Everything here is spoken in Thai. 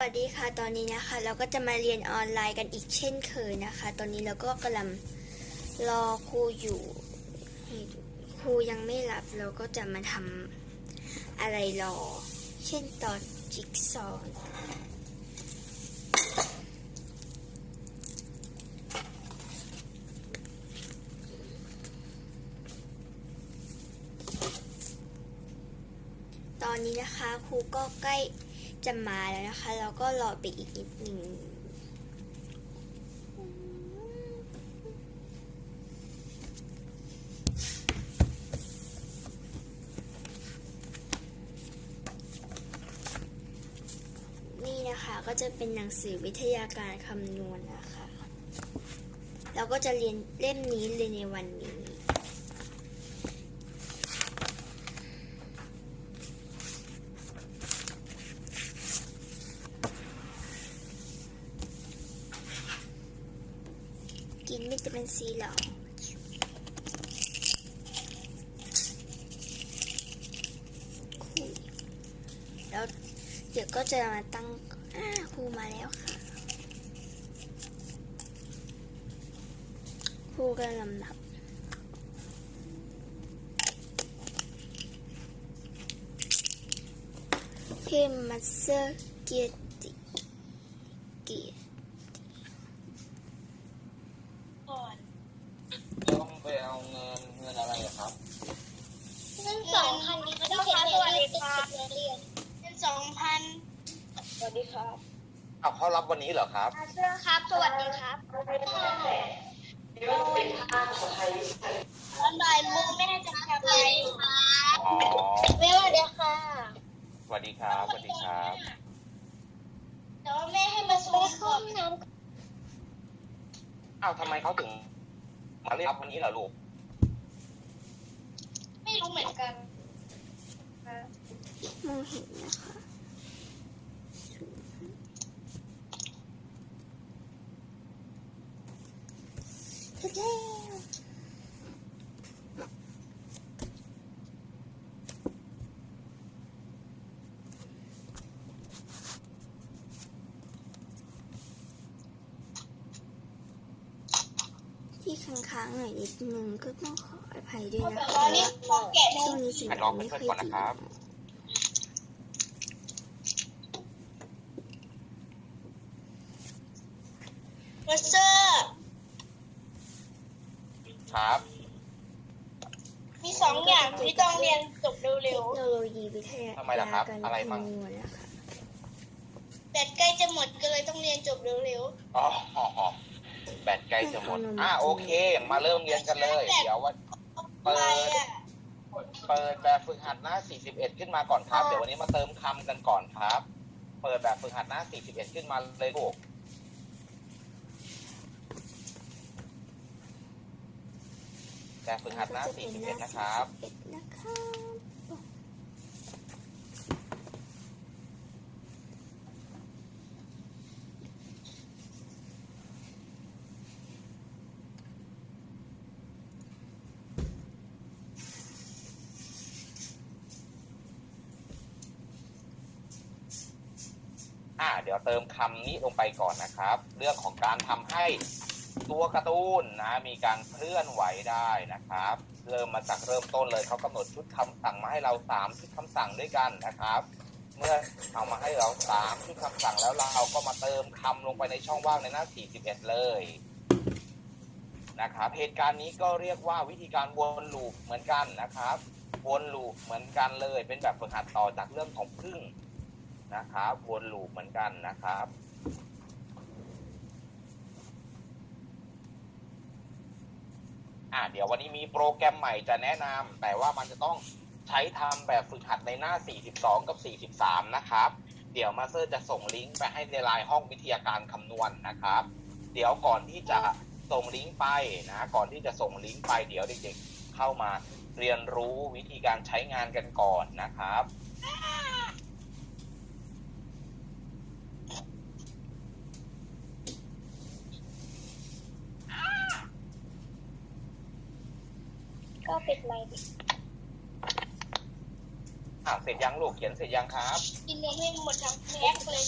สวัสดีค่ะ ตอนนี้นะคะ เราก็จะมาเรียนออนไลน์กันอีกเช่นเคยนะคะ ตอนนี้เราก็กำลังรอครูอยู่ครูยังไม่รับเราก็จะมาทำอะไรรอ เช่นตอนจิ๊กซอว์ตอนนี้นะคะครูก็ใกล้ จะมาแล้วนะคะเราก็รอไปอีกนิดหนึ่งนี่นะคะก็จะเป็นหนังสือวิทยาการคำนวณนะคะ เราก็จะเรียนเล่มนี้เลยในวันนี้เหรอ คุยแล้วเดี๋ยวก็จะมาตั้งอ่าครูมาแล้วค่ะ ครูกำลังนั บเพมมาเซอร์เกียรติเกียรติต้องไปเอาเงินเงินอะไรอะครับ เงินสองพันนี้ที่เขียนในเรื่องติดติดเรียนเงินสองพันสวัสดีครับเอาเขารับวันนี้เหรอครับเชื่อครับ สวัสดีครับตอนบ่ายโมงแม่จะทำอะไรครับอ๋อแม่สวัสดีค่ะสวัสดีครับสวัสดีครับแต่ว่าแม่ให้มาส่งห้องน้อ้าวทำไมเขาถึง มาเรียกรับวันนี้เหรอลูกำไม่ รู้เหมือนกันมองเห็นนะคะเสร็จแล้วที่ค้างๆหน่อยนิดนึงก็ต้องขอ อภัยด้วยนะคะตอนนี้ขอแกะช่วงนี้สิ่งให้แวน้องดเป็นไม่เพื่อนค่อยก่อนดีนะครับมาเซอร์ครับ มีสองอย่างที่ต้องเรียนจบเร็เทวคโนโลยีวิทยาทำไมล่ะครับการอะไรมั่งคำนวณนะคะๆแต่ใกล้จะหมดก็เลยต้องเรียนจบเร็วอ๋อแบตใกล้จะหมด อ่าโอเค มาเริ่มเรียนกันเลย เดี๋ยววันๆ เปิไปดอะเปิดแบบฝึกหัดหน้า 41 ขึ้นมาก่อนครับ เดี๋ยววันนี้มาเติมคำกันก่อนครับ เปิดแบบฝึกหัดหน้า 41 ขึ้นมาเลยลูกแบบฝึกหัดหน้าก็จะเป็นหน้า41 นะครับ 41นะครับ อ่าเดี๋ยวเติมคำนี้ลงไปก่อนนะครับ เรื่องของการทำให้ตัวการ์ตูนนะมีการเคลื่อนไหวได้นะครับ เริ่มมาจากเริ่มต้นเลยเขากำหนดชุดคำสั่งมาให้เราสามชุดคำสั่งด้วยกันนะครับ เมื่อเอามาให้เราสามชุดคำสั่งแล้วเราก็มาเติมคำลงไปในช่องว่างในหน้า 41 เลยนะครับเหตุการณ์นี้ก็เรียกว่าวิธีการวนลูปเหมือนกันนะครับ วนลูปเหมือนกันเลยเป็นแบบฝึกหัดต่อจากเรื่องของพึ่ง นะครับวนลูปเหมือนกันนะครับ อ่าเดี๋ยววันนี้มีโปรแกรมใหม่จะแนะนำแต่ว่ามันจะต้องใช้ทำแบบฝึกหัดในหน้า 42 กับ 43 นะครับ เดี๋ยวมาสเตอร์จะส่งลิงก์ไปให้ในไลน์ห้องวิทยาการคำนวณนะครับ เดี๋ยวก่อนที่จะส่งลิงก์ไปนะ ก่อนที่จะส่งลิงก์ไปเดี๋ยวเด็กๆเข้ามาเรียนรู้วิธีการใช้งานกันก่อนนะครับ ก็ปิดไมค์ดิอ่าเสร็จยังลูกเขียนเสร็จยังครับ กินเลี้ยงให้หมดทั้งแพ็คเลย